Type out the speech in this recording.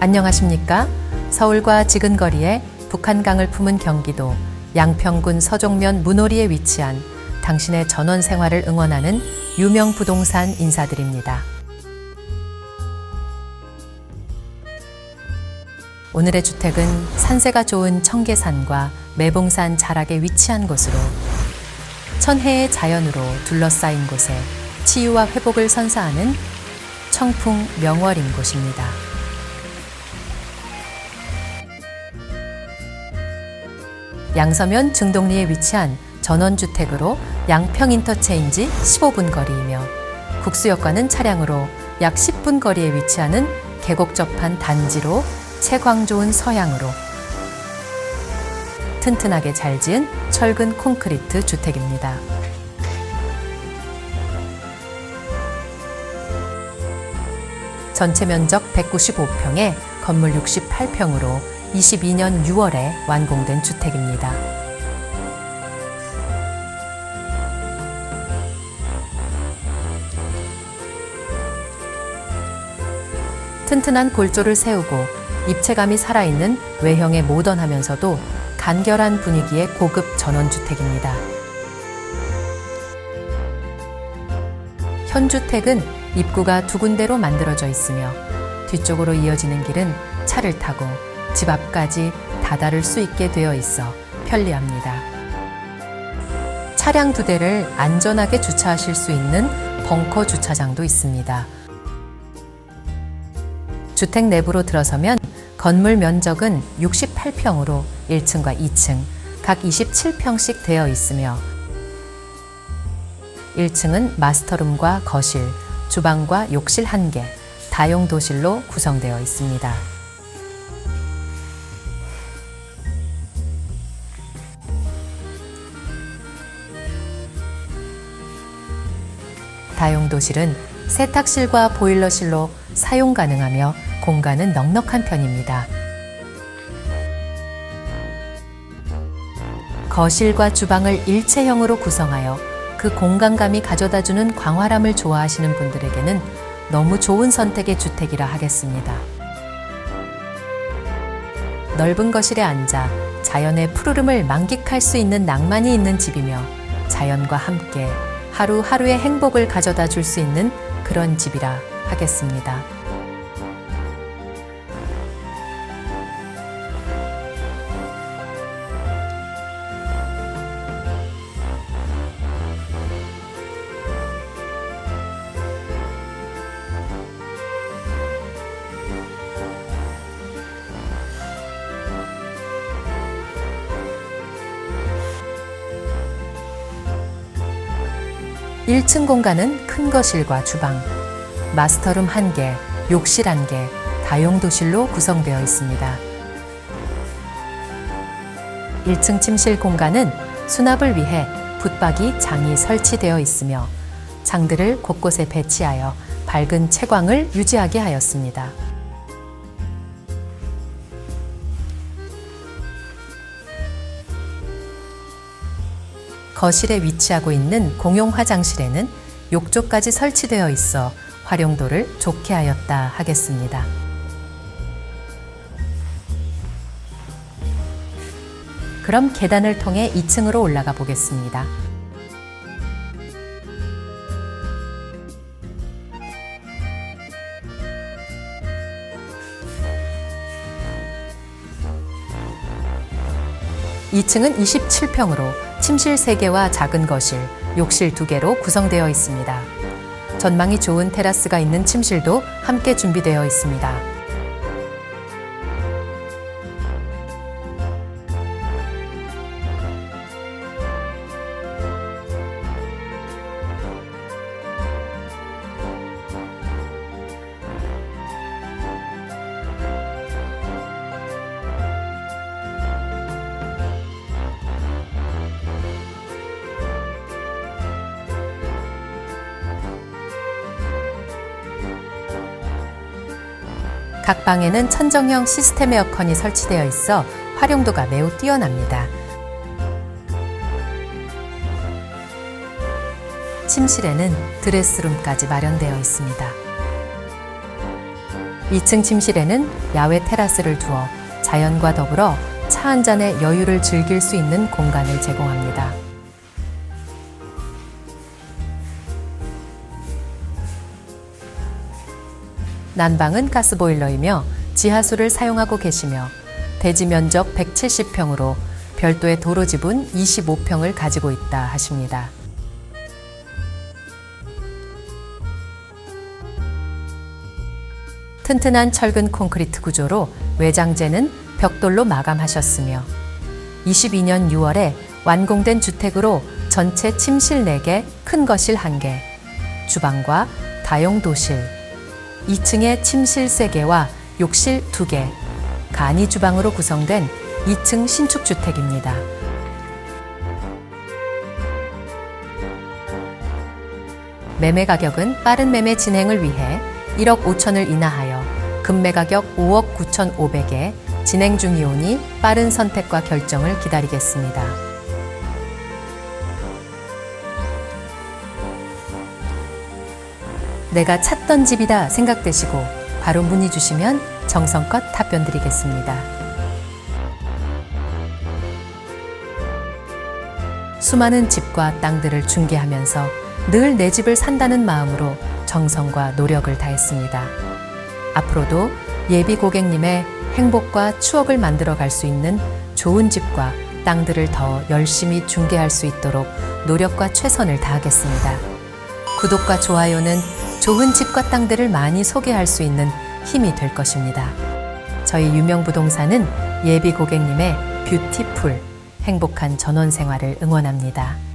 안녕하십니까? 서울과 지근거리에 북한강을 품은 경기도 양평군 서종면 문오리에 위치한 당신의 전원 생활을 응원하는 유명 부동산 인사드립니다. 오늘의 주택은 산세가 좋은 청계산과 매봉산 자락에 위치한 곳으로 천혜의 자연으로 둘러싸인 곳에 치유와 회복을 선사하는 청풍 명월인 곳입니다. 양서면 증동리에 위치한 전원주택으로 양평 인터체인지 15분 거리이며 국수역과는 차량으로 약 10분 거리에 위치하는 계곡 접한 단지로 채광 좋은 서양으로 튼튼하게 잘 지은 철근 콘크리트 주택입니다. 전체 면적 195평에 건물 68평으로 22년 6월에 완공된 주택입니다. 튼튼한 골조를 세우고 입체감이 살아있는 외형의 모던하면서도 간결한 분위기의 고급 전원주택입니다. 현 주택은 입구가 두 군데로 만들어져 있으며 뒤쪽으로 이어지는 길은 차를 타고 집 앞까지 다다를 수 있게 되어 있어 편리합니다. 차량 두 대를 안전하게 주차하실 수 있는 벙커 주차장도 있습니다. 주택 내부로 들어서면 건물 면적은 68평으로 1층과 2층 각 27평씩 되어 있으며 1층은 마스터룸과 거실, 주방과 욕실 1개, 다용 도실로 구성되어 있습니다. 다용도실은 세탁실과 보일러실로 사용 가능하며 공간은 넉넉한 편입니다. 거실과 주방을 일체형으로 구성하여 그 공간감이 가져다주는 광활함을 좋아하시는 분들에게는 너무 좋은 선택의 주택이라 하겠습니다. 넓은 거실에 앉아 자연의 푸르름을 만끽할 수 있는 낭만이 있는 집이며 자연과 함께 하루하루의 행복을 가져다 줄 수 있는 그런 집이라 하겠습니다. 1층 공간은 큰 거실과 주방, 마스터룸 1개, 욕실 1개, 다용도실로 구성되어 있습니다. 1층 침실 공간은 수납을 위해 붙박이 장이 설치되어 있으며 장들을 곳곳에 배치하여 밝은 채광을 유지하게 하였습니다. 거실에 위치하고 있는 공용 화장실에는 욕조까지 설치되어 있어 활용도를 좋게 하였다 하겠습니다. 그럼 계단을 통해 2층으로 올라가 보겠습니다. (2층은) (27평으로) 침실 3개와 작은 거실, 욕실 2개로 구성되어 있습니다. 전망이 좋은 테라스가 있는 침실도 함께 준비되어 있습니다. 각 방에는 천정형 시스템 에어컨이 설치되어 있어 활용도가 매우 뛰어납니다. 침실에는 드레스룸까지 마련되어 있습니다. 2층 침실에는 야외 테라스를 두어 자연과 더불어 차 한 잔의 여유를 즐길 수 있는 공간을 제공합니다. 난방은 가스보일러이며 지하수를 사용하고 계시며 대지 면적 170평으로 별도의 도로 지분 25평을 가지고 있다 하십니다. 튼튼한 철근 콘크리트 구조로 외장재는 벽돌로 마감하셨으며 22년 6월에 완공된 주택으로 전체 침실 4개, 큰 거실 1개, 주방과 다용 도실, 2층에 침실 3개와 욕실 2개, 간이 주방으로 구성된 2층 신축 주택입니다. 매매 가격은 빠른 매매 진행을 위해 1억 5천을 인하하여 금매 가격 5억 9천 5백에 진행 중이오니 빠른 선택과 결정을 기다리겠습니다. 내가 찾던 집이다 생각되시고 바로 문의 주시면 정성껏 답변 드리겠습니다. 수많은 집과 땅들을 중개하면서 늘 내 집을 산다는 마음으로 정성과 노력을 다했습니다. 앞으로도 예비 고객님의 행복과 추억을 만들어 갈 수 있는 좋은 집과 땅들을 더 열심히 중개할 수 있도록 노력과 최선을 다하겠습니다. 구독과 좋아요는 좋은 집과 땅들을 많이 소개할 수 있는 힘이 될 것입니다. 저희 유명 부동산은 예비 고객님의 뷰티풀 행복한 전원 생활을 응원합니다.